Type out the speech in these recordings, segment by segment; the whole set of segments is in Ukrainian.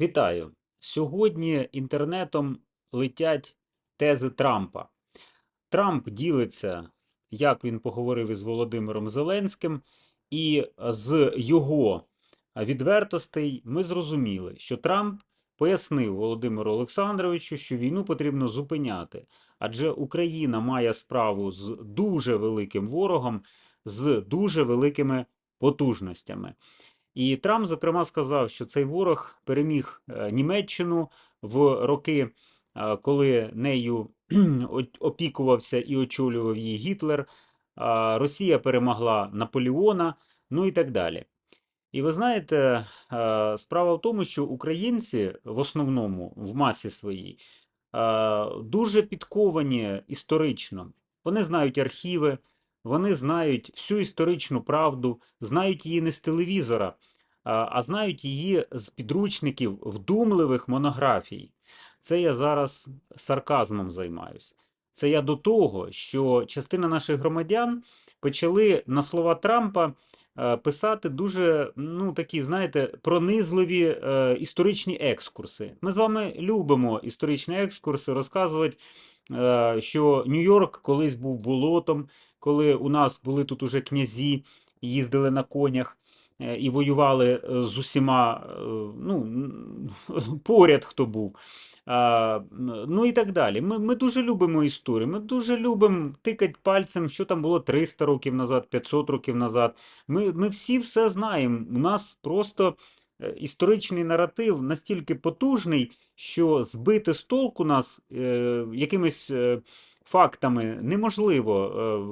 Вітаю! Сьогодні інтернетом летять тези Трампа. Трамп ділиться, як він поговорив із Володимиром Зеленським, і з його відвертостей ми зрозуміли, що Трамп пояснив Володимиру Олександровичу, що війну потрібно зупиняти, адже Україна має справу з дуже великим ворогом, з дуже великими потужностями. І Трамп, зокрема, сказав, що цей ворог переміг е, Німеччину в роки, е, коли нею опікувався і очолював її Гітлер. Росія перемогла Наполеона, ну і так далі. І ви знаєте, е, справа в тому, що українці в основному в масі своїй е, дуже підковані історично. Вони знають архіви, вони знають всю історичну правду, знають її не з телевізора, а знають її з підручників вдумливих монографій. Це я зараз сарказмом займаюсь. Це я до того, що частина наших громадян почали на слова Трампа е, писати дуже, ну такі, знаєте, пронизливі е, історичні екскурси. Ми з вами любимо історичні екскурси, розказувати, е, що Нью-Йорк колись був болотом, коли у нас були тут уже князі, їздили на конях і воювали е, з усіма, е, ну, поряд хто був. Ну і так далі. Ми, ми дуже любимо історію. Ми дуже любимо тикати пальцем, що там було 300 років назад, 500 років назад. Ми, ми всі все знаємо. У нас просто е, історичний наратив настільки потужний, що збити з толку нас е, якимись е, фактами неможливо.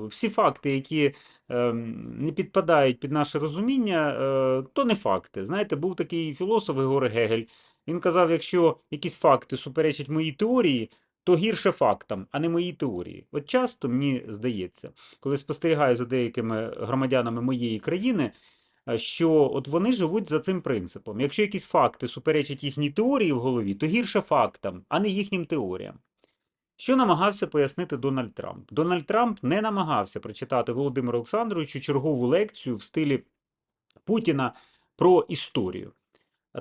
Е, всі факти, які е, не підпадають під наше розуміння, е, то не факти. Знаєте, був такий філософ Георг Гегель. Він казав, якщо якісь факти суперечать моїй теорії, то гірше фактам, а не моїй теорії. От часто мені здається, коли спостерігаю за деякими громадянами моєї країни, е, що от вони живуть за цим принципом. Якщо якісь факти суперечать їхній теорії в голові, то гірше фактам, а не їхнім теоріям. Що намагався пояснити Дональд Трамп? Дональд Трамп не намагався прочитати Володимиру Олександровичу чергову лекцію в стилі Путіна про історію.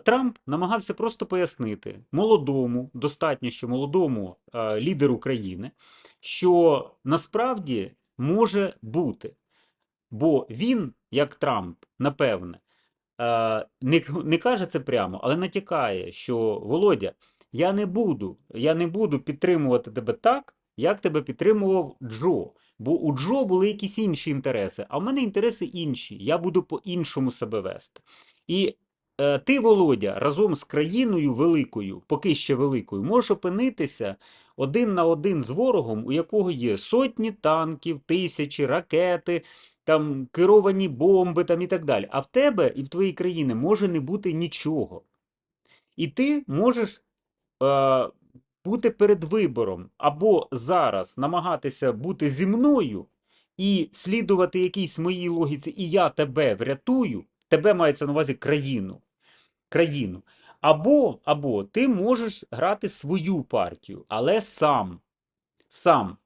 Трамп намагався просто пояснити молодому, достатньо що молодому е, лідеру країни, що насправді може бути. Бо він, як Трамп, напевне, е, не, не каже це прямо, але натякає, що Володя, я не буду, я не буду підтримувати тебе так, як тебе підтримував Джо. Бо у Джо були якісь інші інтереси, а в мене інтереси інші. Я буду по-іншому себе вести. І е, ти, Володя, разом з країною великою, поки ще великою, можеш опинитися один на один з ворогом, у якого є сотні танків, тисячі ракети, там керовані бомби там і так далі. А в тебе і в твоїй країні може не бути нічого. І ти можеш бути перед вибором або зараз намагатися бути зі мною і слідувати якійсь моїй логіці, і я тебе врятую, тебе мається на увазі країну. країну. Або, або ти можеш грати свою партію, але сам. Сам.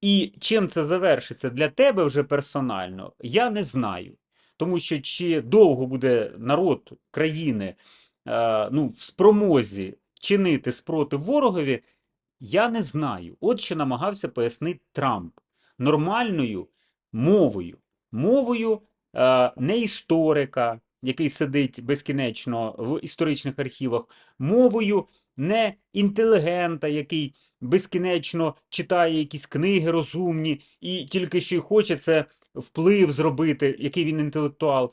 І чим це завершиться для тебе вже персонально, я не знаю. Тому що чи довго буде народ країни е, ну, в спромозі чинити спротив ворогові, я не знаю. От що намагався пояснити Трамп нормальною мовою. Мовою е, не історика, який сидить безкінечно в історичних архівах, мовою не інтелігента, який безкінечно читає якісь книги розумні і тільки що й хоче це вплив зробити, який він інтелектуал.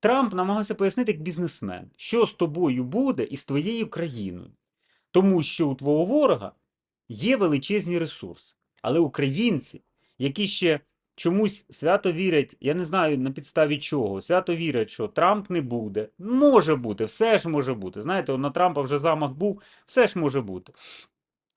Трамп намагався пояснити як бізнесмен, що з тобою буде і з твоєю країною. Тому що у твого ворога є величезні ресурси. Але українці, які ще чомусь свято вірять, я не знаю на підставі чого, свято вірять, що Трамп не буде. Може бути, все ж може бути. Знаєте, на Трампа вже замах був, все ж може бути.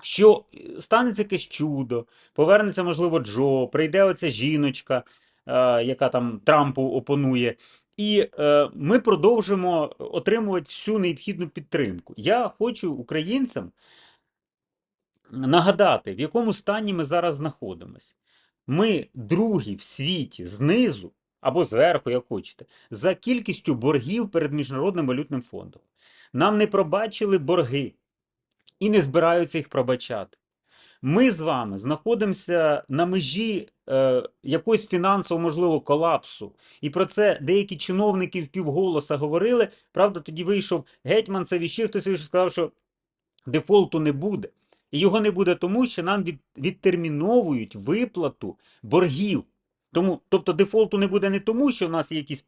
Що е, станеться якесь чудо, повернеться, можливо, Джо, прийде оця жіночка, е, яка там Трампу опонує, і е, ми продовжимо отримувати всю необхідну підтримку. Я хочу українцям нагадати, в якому стані ми зараз знаходимося. Ми другі в світі знизу або зверху, як хочете, за кількістю боргів перед Міжнародним валютним фондом. нам не пробачили борги і не збираються їх пробачати. Ми з вами знаходимося на межі е, якогось фінансового, можливо, колапсу. І про це деякі чиновники впівголоса говорили. Правда, тоді вийшов Гетьманцев і ще хтось вийшов, сказав, що дефолту не буде. І його не буде тому, що нам від, відтерміновують виплату боргів. Тому, тобто дефолту не буде не тому, що в нас є якісь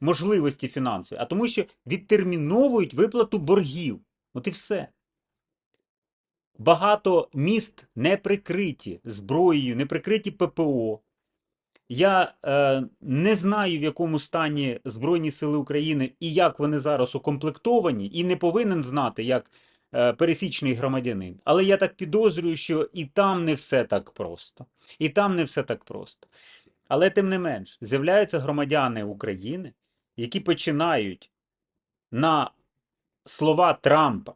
можливості фінансові, а тому, що відтерміновують виплату боргів. От і все. Багато міст не прикриті зброєю, не прикриті ППО. Я е, не знаю, в якому стані Збройні Сили України і як вони зараз укомплектовані, і не повинен знати як е, пересічний громадянин. Але я так підозрюю, що і там не все так просто. І там не все так просто. Але тим не менш, з'являються громадяни України, які починають на слова Трампа,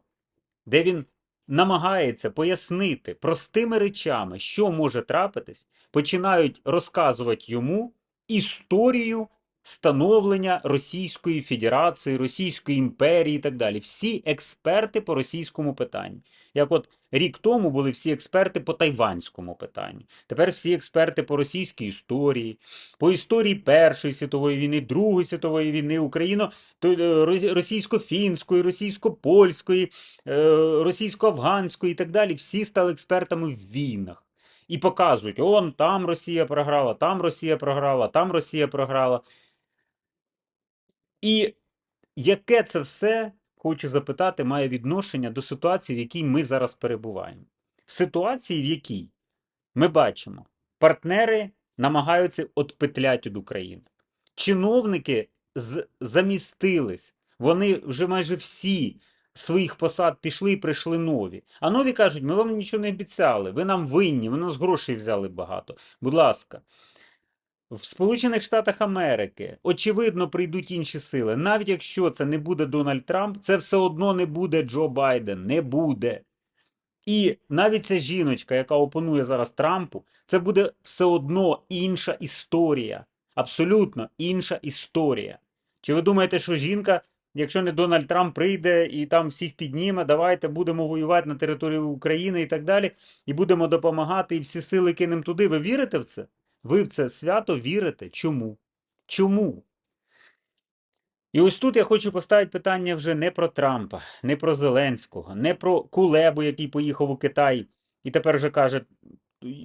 де він намагається пояснити простими речами, що може трапитись, починають розказувати йому історію становлення Російської Федерації, Російської імперії і так далі. Всі експерти по російському питанню. Як от рік тому були всі експерти по тайванському питанню. Тепер всі експерти по російській історії, по історії Першої світової війни, Другої світової війни, Україно, е, російсько-фінської, російсько-польської, е, російсько-афганської і так далі. Всі стали експертами в війнах. І показують, он там Росія програла, там Росія програла, там Росія програла. І яке це все, хочу запитати, має відношення до ситуації, в якій ми зараз перебуваємо? Ситуації, в якій ми бачимо, партнери намагаються отпетлять від України. Чиновники з- замістились, вони вже майже всі своїх посад пішли і прийшли нові. А нові кажуть, ми вам нічого не обіцяли, ви нам винні, ви нас грошей взяли багато. Будь ласка. В Сполучених Штатах Америки очевидно прийдуть інші сили. Навіть якщо це не буде Дональд Трамп, це все одно не буде Джо Байден. Не буде. І навіть ця жіночка, яка опонує зараз Трампу, це буде все одно інша історія. Абсолютно інша історія. Чи ви думаєте, що жінка, якщо не Дональд Трамп прийде і там всіх підніме, давайте будемо воювати на території України і так далі, і будемо допомагати, і всі сили кинемо туди. Ви вірите в це? Ви в це свято вірите? Чому? Чому? І ось тут я хочу поставити питання вже не про Трампа, не про Зеленського, не про Кулебу, який поїхав у Китай і тепер вже каже: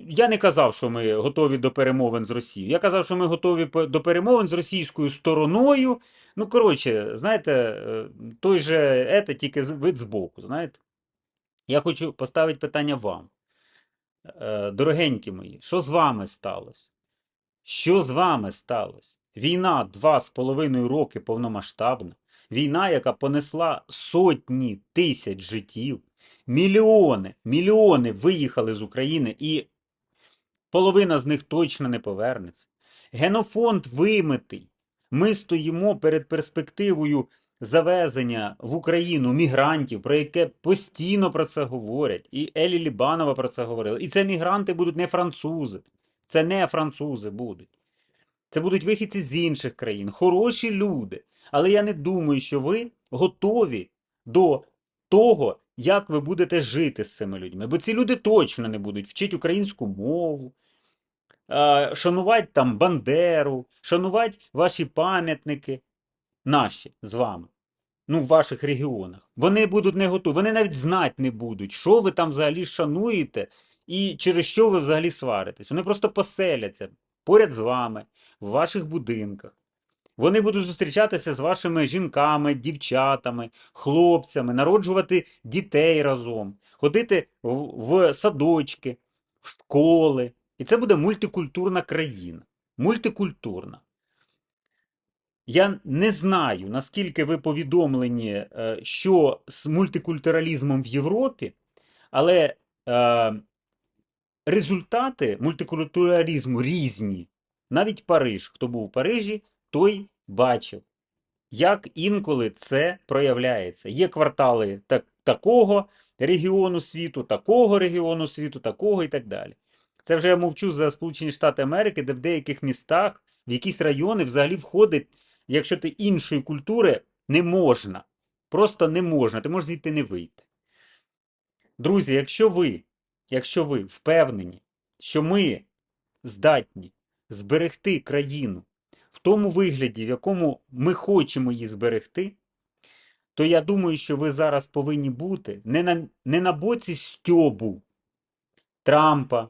я не казав, що ми готові до перемовин з Росією. Я казав, що ми готові до перемовин з російською стороною. Ну, коротше, знаєте, е, той же ете, тільки вид збоку. Знаєте? Я хочу поставити питання вам. Е, Дорогенькі мої, що з вами сталося? Що з вами сталося? Війна два з половиною роки повномасштабна. Війна, яка понесла сотні тисяч життів. Мільйони, мільйони виїхали з України, і половина з них точно не повернеться. Генофонд вимитий. Ми стоїмо перед перспективою завезення в Україну мігрантів, про яке постійно про це говорять. І Елі Лібанова про це говорила. І це мігранти будуть не французи. Це не французи будуть. Це будуть вихідці з інших країн, хороші люди. Але я не думаю, що ви готові до того, як ви будете жити з цими людьми. Бо ці люди точно не будуть вчити українську мову, шанувати там Бандеру, шанувати ваші пам'ятники, наші з вами. Ну, в ваших регіонах. Вони будуть не готові. Вони навіть знати не будуть, що ви там взагалі шануєте і через що ви взагалі сваритесь. Вони просто поселяться поряд з вами, в ваших будинках. Вони будуть зустрічатися з вашими жінками, дівчатами, хлопцями, народжувати дітей разом, ходити в, садочки, в школи. І це буде мультикультурна країна. Мультикультурна. Я не знаю, наскільки ви повідомлені, е, що з мультикультуралізмом в Європі, але е, результати мультикультуралізму різні. Навіть Париж, хто був у Парижі, той бачив, як інколи це проявляється. Є квартали так, такого регіону світу, такого регіону світу, такого і так далі. Це вже я мовчу за Сполучені Штати Америки, де в деяких містах, в якісь райони взагалі входить, якщо ти іншої культури, не можна. Просто не можна, ти можеш звідти не вийти. Друзі, якщо ви, якщо ви впевнені, що ми здатні зберегти країну в тому вигляді, в якому ми хочемо її зберегти, то я думаю, що ви зараз повинні бути не на, не на боці Стьобу, Трампа.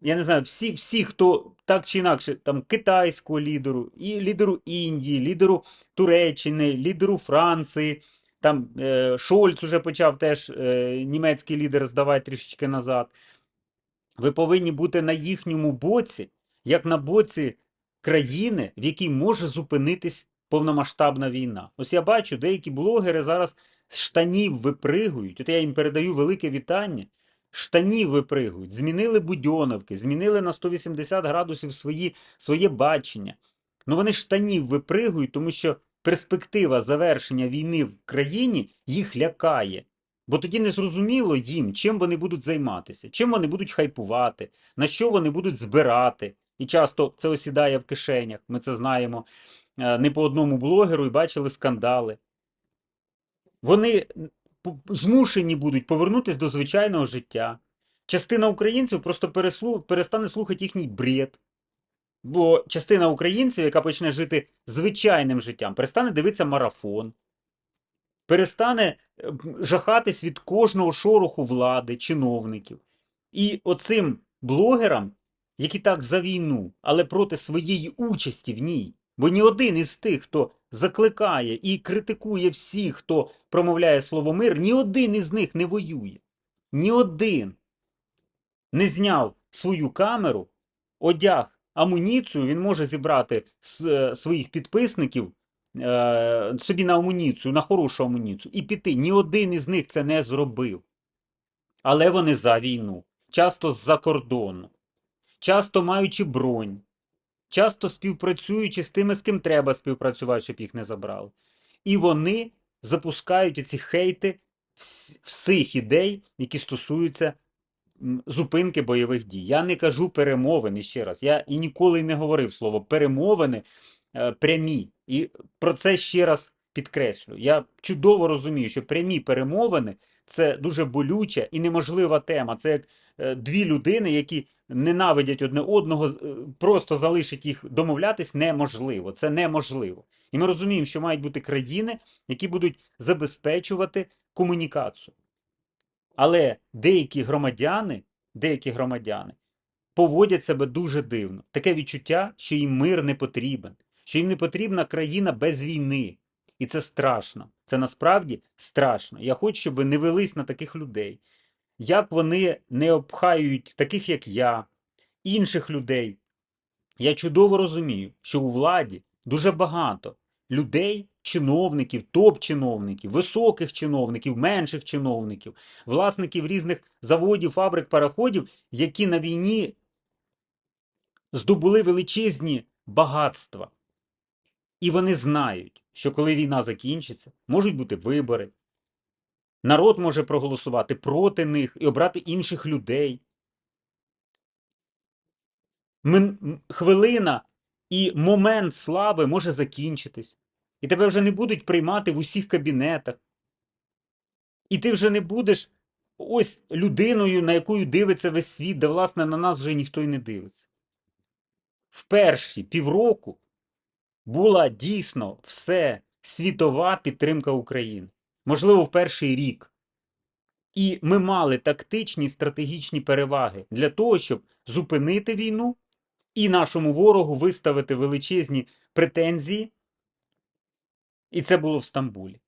Я не знаю, всі, всі, хто так чи інакше, там китайського лідеру, і лідеру Індії, лідеру Туреччини, лідеру Франції. Там е, Шольц уже почав теж е, німецький лідер здавати трішечки назад. Ви повинні бути на їхньому боці, як на боці країни, в якій може зупинитись повномасштабна війна. Ось я бачу, деякі блогери зараз з штанів випригують. От я їм передаю велике вітання. Штанів випригують, змінили будьоновки, змінили на 180 градусів свої, своє бачення. Ну вони штанів випригують, тому що перспектива завершення війни в країні їх лякає. Бо тоді не зрозуміло їм, чим вони будуть займатися, чим вони будуть хайпувати, на що вони будуть збирати. І часто це осідає в кишенях. Ми це знаємо е, не по одному блогеру і бачили скандали. Вони змушені будуть повернутися до звичайного життя. Частина українців просто переслу... перестане слухати їхній бред. Бо частина українців, яка почне жити звичайним життям, перестане дивитися марафон, перестане е, жахатись від кожного шороху влади, чиновників. І оцим блогерам, які так за війну, але проти своєї участі в ній, бо ні один із тих, хто закликає і критикує всіх, хто промовляє слово мир, ні один із них не воює. Ні один не зняв свою камеру, одяг амуніцію, він може зібрати з е, своїх підписників е, собі на амуніцію, на хорошу амуніцію, і піти. Ні один із них це не зробив. Але вони за війну, часто з-за кордону, часто маючи бронь, часто співпрацюючи з тими, з ким треба співпрацювати, щоб їх не забрали. І вони запускають ці хейти всіх ідей, які стосуються зупинки бойових дій. Я не кажу перемовини ще раз. Я і ніколи не говорив слово перемовини е, прямі. І про це ще раз підкреслю. Я чудово розумію, що прямі перемовини це дуже болюча і неможлива тема. Це як е, дві людини, які ненавидять одне одного, е, просто залишить їх домовлятись неможливо. Це неможливо. І ми розуміємо, що мають бути країни, які будуть забезпечувати комунікацію. Але деякі громадяни, деякі громадяни поводять себе дуже дивно. Таке відчуття, що їм мир не потрібен, що їм не потрібна країна без війни. І це страшно. Це насправді страшно. Я хочу, щоб ви не велись на таких людей. Як вони не обхаюють таких, як я, інших людей. Я чудово розумію, що у владі дуже багато людей, чиновників, топ-чиновників, високих чиновників, менших чиновників, власників різних заводів, фабрик, пароходів, які на війні здобули величезні багатства. І вони знають, що коли війна закінчиться, можуть бути вибори. Народ може проголосувати проти них і обрати інших людей. Мин- хвилина і момент слави може закінчитись. І тебе вже не будуть приймати в усіх кабінетах. І ти вже не будеш ось людиною, на яку дивиться весь світ, де, власне, на нас вже ніхто й не дивиться. В перші півроку була дійсно все світова підтримка України. Можливо, в перший рік. І ми мали тактичні стратегічні переваги для того, щоб зупинити війну і нашому ворогу виставити величезні претензії. І це було в Стамбулі.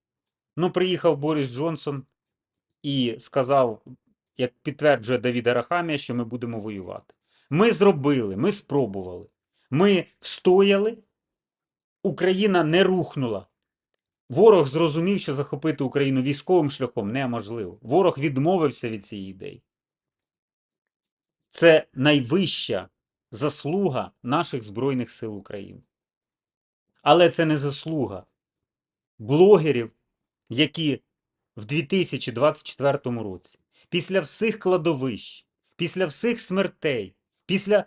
Ну, приїхав Борис Джонсон і сказав, як підтверджує Давід Арахамія, що ми будемо воювати. Ми зробили, ми спробували. Ми встояли, Україна не рухнула. Ворог зрозумів, що захопити Україну військовим шляхом неможливо. Ворог відмовився від цієї ідеї. Це найвища заслуга наших Збройних сил України. Але це не заслуга блогерів, які в 2024 році, після всіх кладовищ, після всіх смертей, після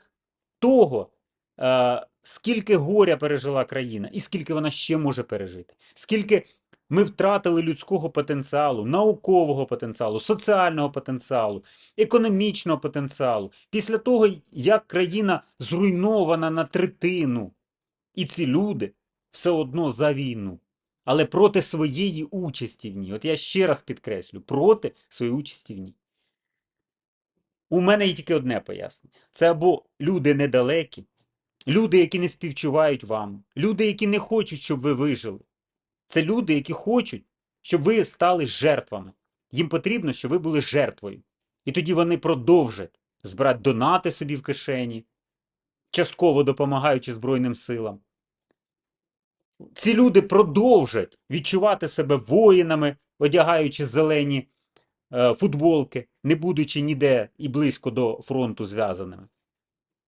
того, скільки горя пережила країна і скільки вона ще може пережити, скільки Ми втратили людського потенціалу, наукового потенціалу, соціального потенціалу, економічного потенціалу. Після того, як країна зруйнована на третину, і ці люди все одно за війну, але проти своєї участі в ній. От я ще раз підкреслю, проти своєї участі в ній. У мене є тільки одне пояснення: це або люди недалекі, люди, які не співчувають вам, люди, які не хочуть, щоб ви вижили. Це люди, які хочуть, щоб ви стали жертвами. Їм потрібно, щоб ви були жертвою. І тоді вони продовжать збирати донати собі в кишені, частково допомагаючи Збройним силам. Ці люди продовжать відчувати себе воїнами, одягаючи зелені е, футболки, не будучи ніде і близько до фронту зв'язаними.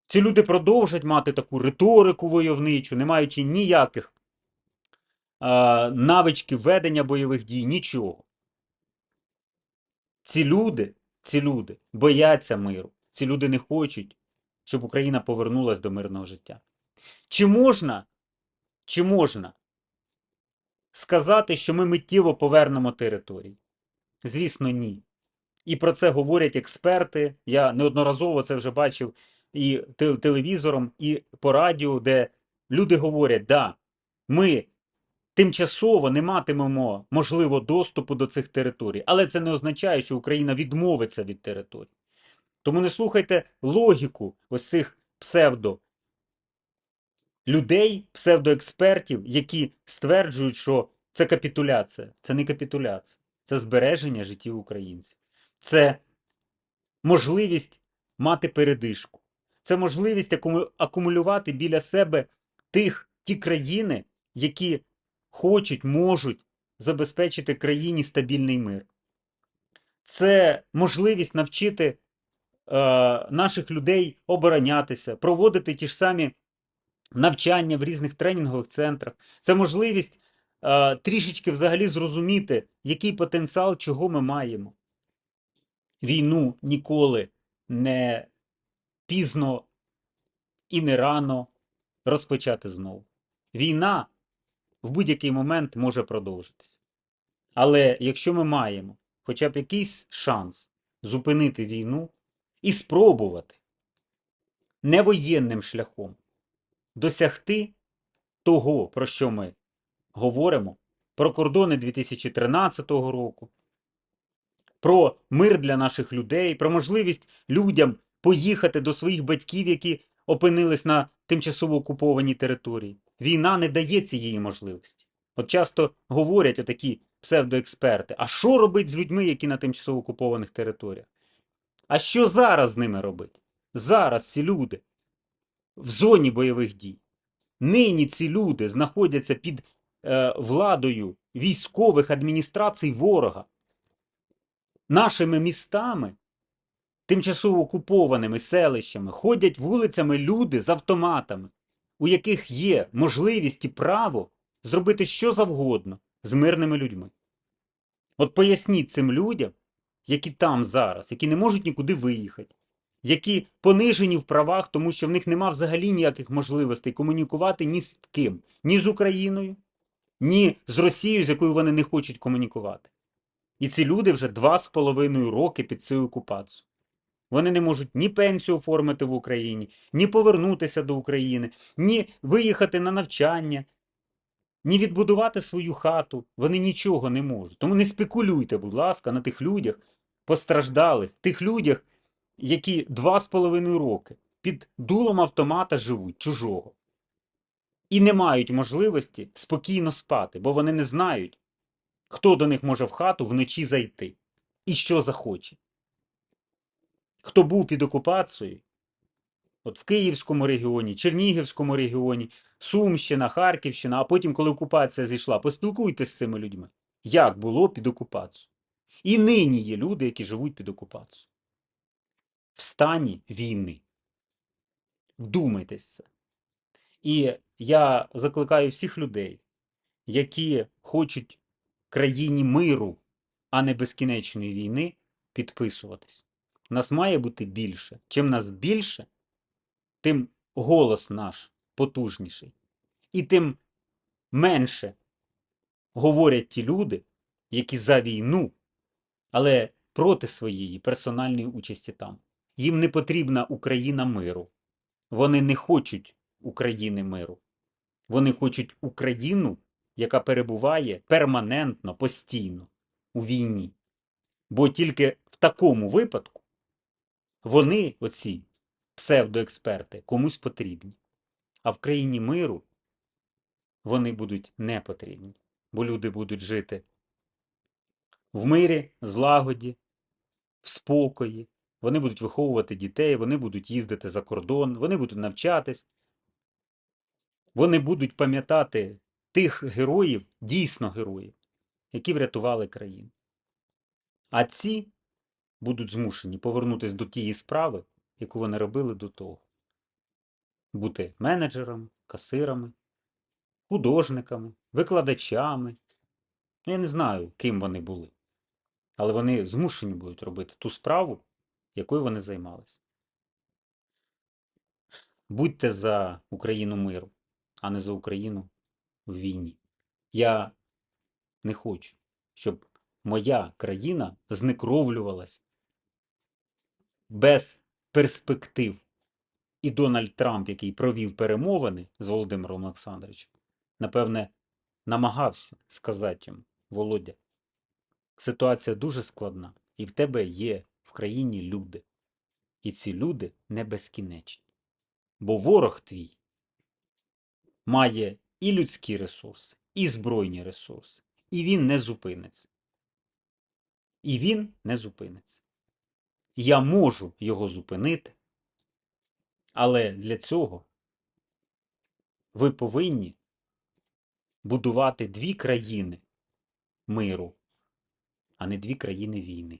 Ці люди продовжать мати таку риторику войовничу, не маючи ніяких е, навичків ведення бойових дій, нічого. Ці люди, ці люди бояться миру. Ці люди не хочуть, щоб Україна повернулася до мирного життя. Чи можна, чи можна сказати, що ми миттєво повернемо території? Звісно, ні. І про це говорять експерти. Я неодноразово це вже бачив і телевізором, і по радіо, де люди говорять, да, ми тимчасово не матимемо, можливо, доступу до цих територій, але це не означає, що Україна відмовиться від територій. Тому не слухайте логіку ось цих псевдо людей, псевдоекспертів, які стверджують, що це капітуляція. Це не капітуляція, це збереження життів українців. Це можливість мати передишку. Це можливість акумулювати біля себе тих ті країни, які хочуть, можуть забезпечити країні стабільний мир. Це можливість навчити е, наших людей оборонятися, проводити ті ж самі навчання в різних тренінгових центрах. Це можливість е, трішечки взагалі зрозуміти, який потенціал, чого ми маємо. Війну ніколи не пізно і не рано розпочати знову. Війна в будь-який момент може продовжитися. Але якщо ми маємо хоча б якийсь шанс зупинити війну і спробувати не воєнним шляхом досягти того, про що ми говоримо, про кордони 2013 року, про мир для наших людей, про можливість людям поїхати до своїх батьків, які опинились на тимчасово окупованій території. Війна не дає цієї можливості. От часто говорять отакі псевдоексперти: а що робить з людьми, які на тимчасово окупованих територіях? А що зараз з ними робити? Зараз ці люди в зоні бойових дій. Нині ці люди знаходяться під е, владою військових адміністрацій ворога. Нашими містами, тимчасово окупованими селищами, ходять вулицями люди з автоматами, у яких є можливість і право зробити що завгодно з мирними людьми. От поясніть цим людям, які там зараз, які не можуть нікуди виїхати, які понижені в правах, тому що в них нема взагалі ніяких можливостей комунікувати ні з ким, ні з Україною, ні з Росією, з якою вони не хочуть комунікувати. І ці люди вже два з половиною роки під цю окупацію. Вони не можуть ні пенсію оформити в Україні, ні повернутися до України, ні виїхати на навчання, ні відбудувати свою хату. Вони нічого не можуть. Тому не спекулюйте, будь ласка, на тих людях постраждалих, тих людях, які два з половиною роки під дулом автомата живуть чужого. І не мають можливості спокійно спати, бо вони не знають, хто до них може в хату вночі зайти і що захоче. Хто був під окупацією, от в Київському регіоні, Чернігівському регіоні, Сумщина, Харківщина, а потім, коли окупація зійшла, поспілкуйтесь з цими людьми. Як було під окупацією? І нині є люди, які живуть під окупацією. В стані війни. Вдумайтесь це. І я закликаю всіх людей, які хочуть країні миру, а не безкінечної війни, підписуватись. Нас має бути більше. Чим нас більше, тим голос наш потужніший. І тим менше говорять ті люди, які за війну, але проти своєї персональної участі там. Їм не потрібна Україна миру. Вони не хочуть України миру. Вони хочуть Україну, яка перебуває перманентно, постійно у війні. Бо тільки в такому випадку вони, оці псевдоексперти, комусь потрібні. А в країні миру вони будуть не потрібні, бо люди будуть жити в мирі, злагоді, в спокої. Вони будуть виховувати дітей, вони будуть їздити за кордон, вони будуть навчатись. Вони будуть пам'ятати тих героїв, дійсно героїв, які врятували країну. А ці будуть змушені повернутися до тієї справи, яку вони робили до того. Бути менеджерами, касирами, художниками, викладачами. Ну, я не знаю, ким вони були. Але вони змушені будуть робити ту справу, якою вони займалися. Будьте за Україну миру, а не за Україну в війні. Я не хочу, щоб моя країна знекровлювалась без перспектив. І Дональд Трамп, який провів перемовини з Володимиром Олександровичем, напевне, намагався сказати йому, Володя, ситуація дуже складна, і в тебе є в країні люди. І ці люди не безкінечні. Бо ворог твій має і людські ресурси, і збройні ресурси, і він не зупиниться. І він не зупиниться. Я можу його зупинити, але для цього ви повинні будувати дві країни миру, а не дві країни війни.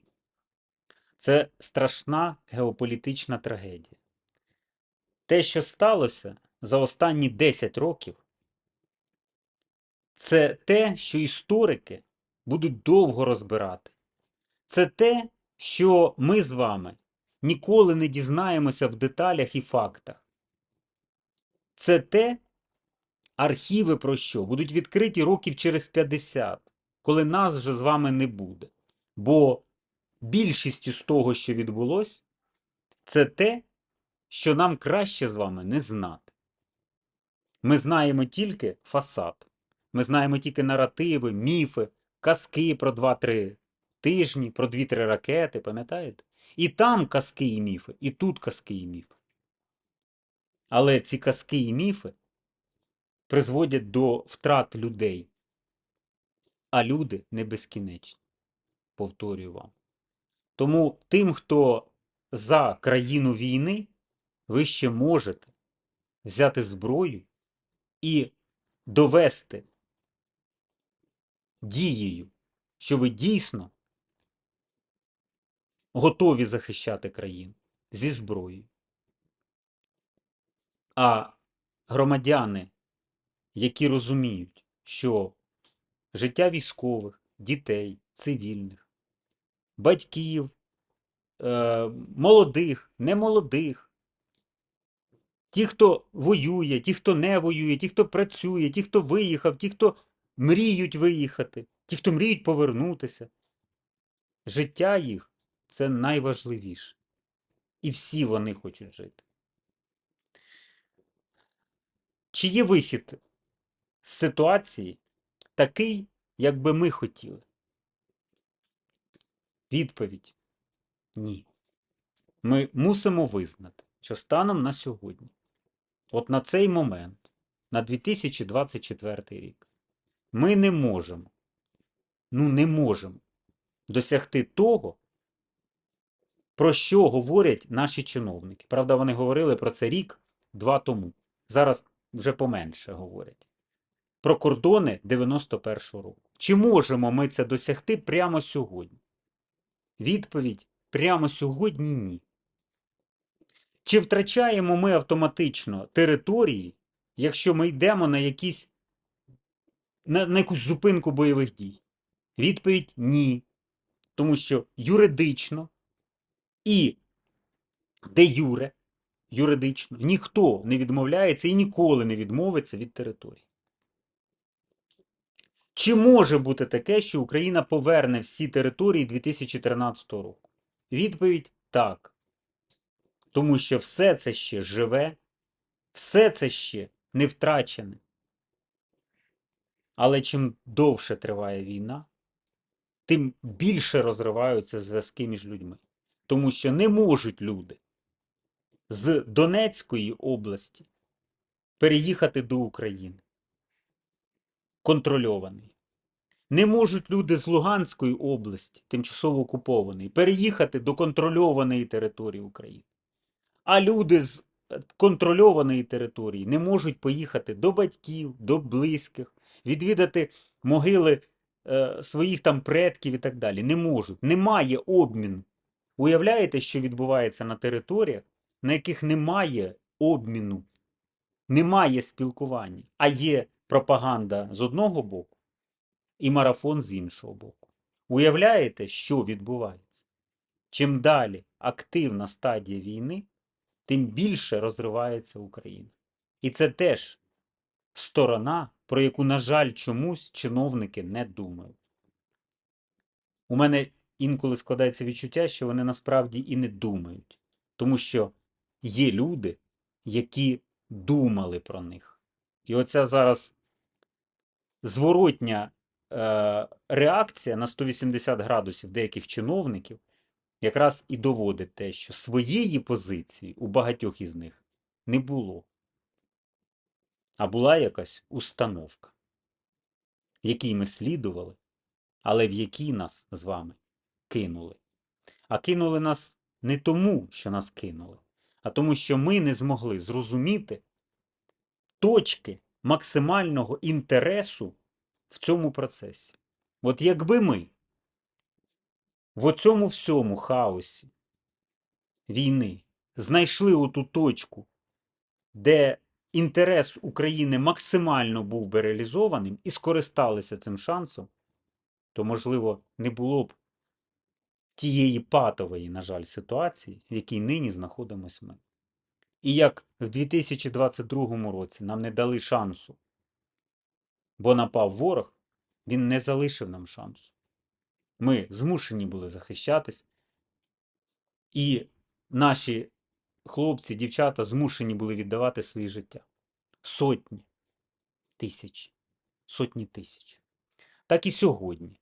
Це страшна геополітична трагедія. Те, що сталося за останні 10 років, це те, що історики будуть довго розбирати. Це те, що ми з вами ніколи не дізнаємося в деталях і фактах. Це те, архіви про що будуть відкриті років через 50, коли нас вже з вами не буде. Бо більшістю з того, що відбулося, це те, що нам краще з вами не знати. Ми знаємо тільки фасад. Ми знаємо тільки наративи, міфи, казки про 2-3 тижні, про 2-3 ракети, пам'ятаєте? І там казки і міфи, і тут казки і міфи. Але ці казки і міфи призводять до втрат людей. А люди не безкінечні. Повторюю вам. Тому тим, хто за країну війни, ви ще можете взяти зброю і довести дією, що ви дійсно готові захищати країну зі зброєю. А громадяни, які розуміють, що життя військових, дітей, цивільних, батьків, е, молодих, немолодих, ті, хто воює, ті, хто не воює, ті, хто працює, ті, хто виїхав, ті, хто мріють виїхати, ті, хто мріють повернутися. Життя їх це найважливіше. І всі вони хочуть жити. Чи є вихід з ситуації такий, як би ми хотіли? Відповідь ні. Ми мусимо визнати, що станом на сьогодні, от на цей момент, на 2024 рік, ми не можемо, ну не можемо досягти того, про що говорять наші чиновники. Правда, вони говорили про це рік-два тому. Зараз вже поменше говорять. Про кордони 91-го року. Чи можемо ми це досягти прямо сьогодні? Відповідь прямо сьогодні ні. Чи втрачаємо ми автоматично території, якщо ми йдемо на якісь на, на якусь зупинку бойових дій? Відповідь ні. Тому що юридично і де юре, юридично, ніхто не відмовляється і ніколи не відмовиться від території. Чи може бути таке, що Україна поверне всі території 2013 року? Відповідь так. Тому що все це ще живе, все це ще не втрачене. Але чим довше триває війна, тим більше розриваються зв'язки між людьми. Тому що не можуть люди з Донецької області переїхати до України. Контрольований. Не можуть люди з Луганської області, тимчасово окупованої, переїхати до контрольованої території України. А люди з е, контрольованої території не можуть поїхати до батьків, до близьких, відвідати могили е, своїх там предків і так далі. Не можуть. Немає обміну. Уявляєте, що відбувається на територіях, на яких немає обміну, немає спілкування, а є пропаганда з одного боку і марафон з іншого боку. Уявляєте, що відбувається? Чим далі активна стадія війни, тим більше розривається Україна. І це теж сторона, про яку, на жаль, чомусь чиновники не думають. У мене інколи складається відчуття, що вони насправді і не думають, тому що є люди, які думали про них. І оця зараз зворотня е, реакція на 180 градусів деяких чиновників якраз і доводить те, що своєї позиції у багатьох із них не було. А була якась установка, якій ми слідували, але в якій нас з вами кинули. А кинули нас не тому, що нас кинули, а тому, що ми не змогли зрозуміти точки максимального інтересу в цьому процесі. От якби ми в оцьому всьому хаосі війни знайшли оту точку, де інтерес України максимально був би реалізованим і скористалися цим шансом, то, можливо, не було б тієї патової, на жаль, ситуації, в якій нині знаходимося ми. І як в 2022 році нам не дали шансу, бо напав ворог, він не залишив нам шансу. Ми змушені були захищатись, і наші хлопці, дівчата змушені були віддавати свої життя. Сотні тисяч, сотні тисяч. Так і сьогодні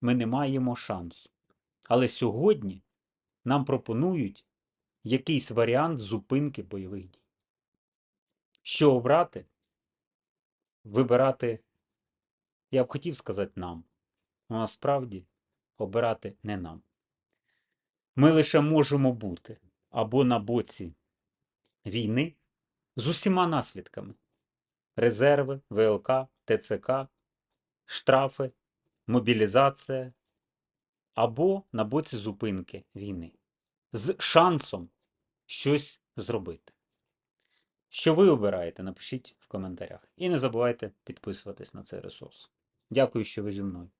ми не маємо шансу. Але сьогодні нам пропонують якийсь варіант зупинки бойових дій. Що обрати? Вибирати, я б хотів сказати нам, але насправді обирати не нам. Ми лише можемо бути або на боці війни з усіма наслідками: резерви, ВЛК, ТЦК, штрафи, мобілізація, або на боці зупинки війни з шансом щось зробити. Що ви обираєте, напишіть в коментарях. І не забувайте підписуватись на цей ресурс. Дякую, що ви зі мною.